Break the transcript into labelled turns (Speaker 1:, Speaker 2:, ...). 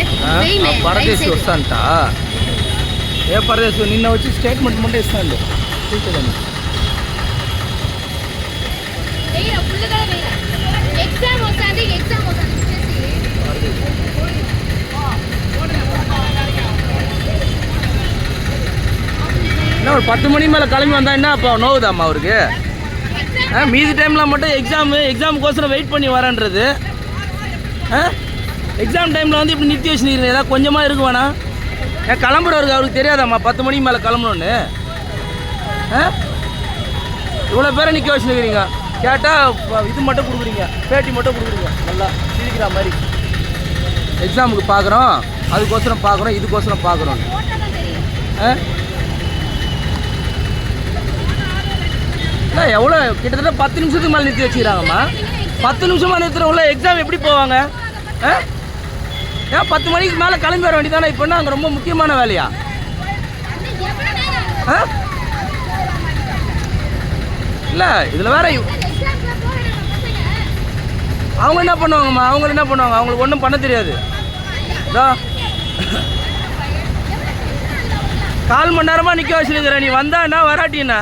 Speaker 1: ఆ పరదేశి వస్తాంట ఏ పరదేశి నిన్న వచ్చి స్టేట్మెంట్ ముందే ఇస్తాను చూసేదాన్ని
Speaker 2: ఎగ్జామ్ వస్తుంది ఎగ్జామ్ వస్తుంది
Speaker 1: என்ன ஒரு பத்து மணி மேலே கிளம்பி வந்தா என்ன அப்போ நோவுதாம்மா அவருக்கு ஆ மீதி டைமில் மட்டும் எக்ஸாமு எக்ஸாமுக்கோசரம் வெயிட் பண்ணி வரேன்றது ஆ எக்ஸாம் டைமில் வந்து இப்படி நிறுத்தி வச்சுருக்கீங்க ஏதாவது கொஞ்சமாக இருக்கு வேணா ஏன் கிளம்புறவருக்கு அவருக்கு தெரியாதாம்மா பத்து மணிக்கு மேலே கிளம்பணுன்னு ஆ? இவ்வளோ பேரை நிற்க வச்சுருக்கிறீங்க. கேட்டால் இது மட்டும் கொடுக்குறீங்க. பேட்டி மட்டும் கொடுக்குறீங்க. நல்லா சிரிக்கிற மாதிரி. எக்ஸாமுக்கு பார்க்குறோம் அதுக்கோசரம் பார்க்குறோம் இதுக்கோசரம் பார்க்குறோம் ஆ? எவ்வளோ? கிட்டத்தட்ட பத்து நிமிஷத்துக்கு மேலே நிறுத்தி வச்சுக்கிறாங்கம்மா. பத்து நிமிஷமாக நிறுத்துறவங்கள எக்ஸாம் எப்படி போவாங்க? ஆ? ஏன் பத்து மணிக்கு மேலே கிளம்பி வர வேண்டியதானே இப்போ என்ன அங்கே ரொம்ப முக்கியமான வேலையா? ஆ? இல்லை இதில் வேற அவங்க என்ன பண்ணுவாங்கம்மா? அவங்க என்ன பண்ணுவாங்க? அவங்களுக்கு ஒன்றும் பண்ண தெரியாது. இதோ. கால் மணி நேரமாக நிற்க வச்சுருக்கிறேன் நீ வந்தான்னா வராட்டின்னா